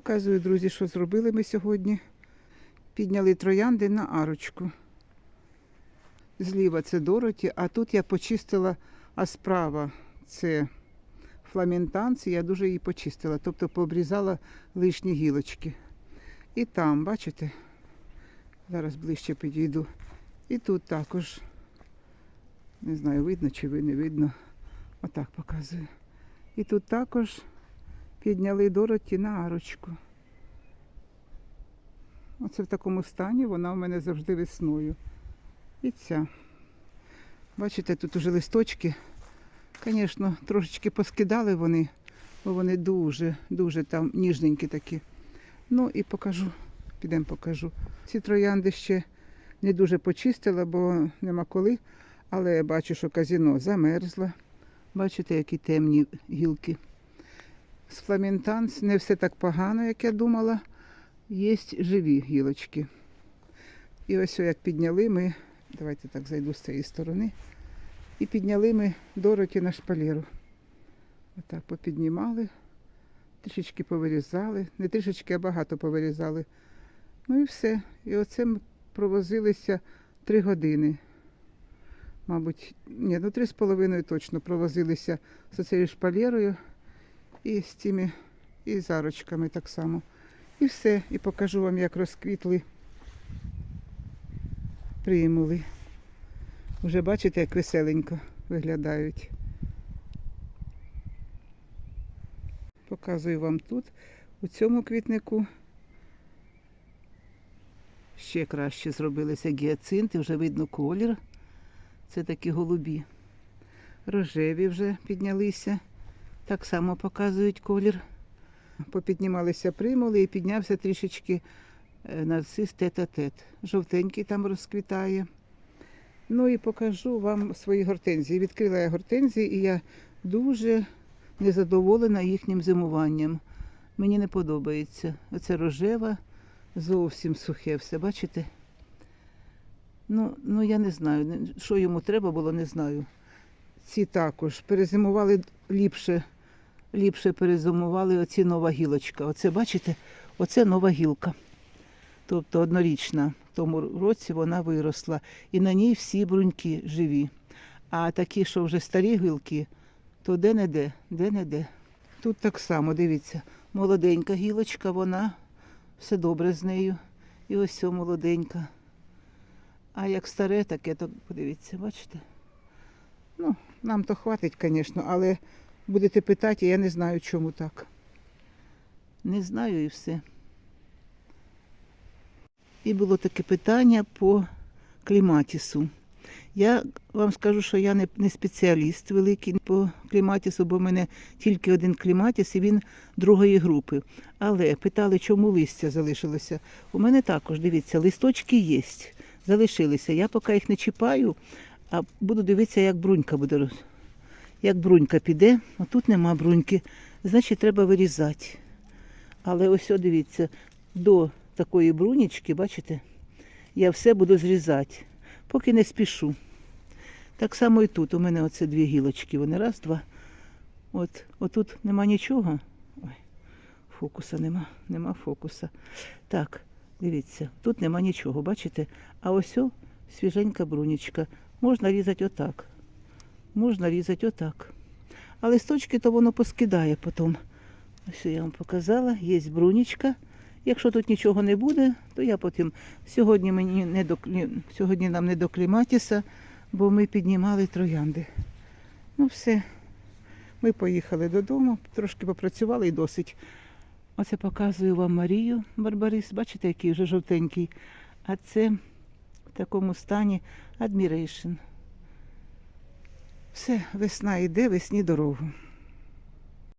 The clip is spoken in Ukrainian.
Показую, друзі, що зробили ми сьогодні. Підняли троянди на арочку. Зліва це Дороті, а тут я почистила, а справа це фламентанці, я дуже її почистила, тобто пообрізала лишні гілочки. І там, бачите, зараз ближче підійду. І тут також, не знаю, видно чи ви не видно. Отак показую. І тут також підняли Дороті на арочку. Оце в такому стані вона у мене завжди весною. І ця. Бачите, тут уже листочки. Звісно, трошечки поскидали вони, бо вони дуже, дуже там ніжненькі такі. Ну і покажу, підемо покажу. Ці троянди ще не дуже почистила, бо нема коли. Але я бачу, що казіно замерзла. Бачите, які темні гілки. З фламентанс не все так погано, як я думала. Є живі гілочки. І ось як підняли ми, давайте так зайду з цієї сторони. І підняли ми Дороті на шпалеру. Отак попіднімали, трішечки повирізали. Не трішечки, а багато повирізали. Ну і все. І оце ми провозилися три години. Мабуть, ні, ну три з половиною точно провозилися з цією шпалерою і з цими і зарочками так само. І все. І покажу вам, як розквітли примули. Вже бачите, як веселенько виглядають. Показую вам тут, у цьому квітнику. Ще краще зробилися гіацинти, вже видно колір. Це такі голубі. Рожеві вже піднялися. Так само показують колір. Попіднімалися примули і піднявся трішечки е, нарцис тет-а-тет. Жовтенький там розквітає. Ну і покажу вам свої гортензії. Відкрила я гортензії і я дуже незадоволена їхнім зимуванням. Мені не подобається. Оце рожева, зовсім сухе все, бачите? Ну, ну я не знаю, що йому треба було, не знаю. Ці також перезимували ліпше, ліпше перезимували оці нова гілочка. Оце, бачите, оце нова гілка. Тобто однорічна. В тому році вона виросла. І на ній всі бруньки живі. А такі, що вже старі гілки, то де-не-де, де-не-де. Тут так само, дивіться, молоденька гілочка, вона все добре з нею. І ось ця молоденька. А як старе таке, то подивіться, бачите? Ну, нам то хватить, звісно, але будете питати, я не знаю, чому так. Не знаю і все. І було таке питання по кліматісу. Я вам скажу, що я не, не спеціаліст великий по кліматісу, бо в мене тільки один кліматіс і він другої групи. Але питали, чому листя залишилося. У мене також, дивіться, листочки є, залишилися. Я поки їх не чіпаю, а буду дивитися, як брунька буде. Як брунька піде, а тут нема бруньки, значить треба вирізати. Але ось, дивіться, до такої брунічки, бачите, я все буду зрізати, поки не спішу. Так само і тут. У мене оце дві гілочки. Вони раз, два. От, отут нема нічого. Ой, фокуса нема, нема фокуса. Так, дивіться, тут нема нічого, бачите? А ось о, свіженька брунічка. Можна різати отак. Можна різати отак. А листочки то воно поскидає потім. Ось я вам показала, є брунічка. Якщо тут нічого не буде, то я потім сьогодні мені не до сьогодні нам не до кліматіса, бо ми піднімали троянди. Ну все. Ми поїхали додому, трошки попрацювали і досить. Оце показую вам Марію Барбарис. Бачите, який вже жовтенький. А це в такому стані Admiration. Все, весна йде, весні дорогу.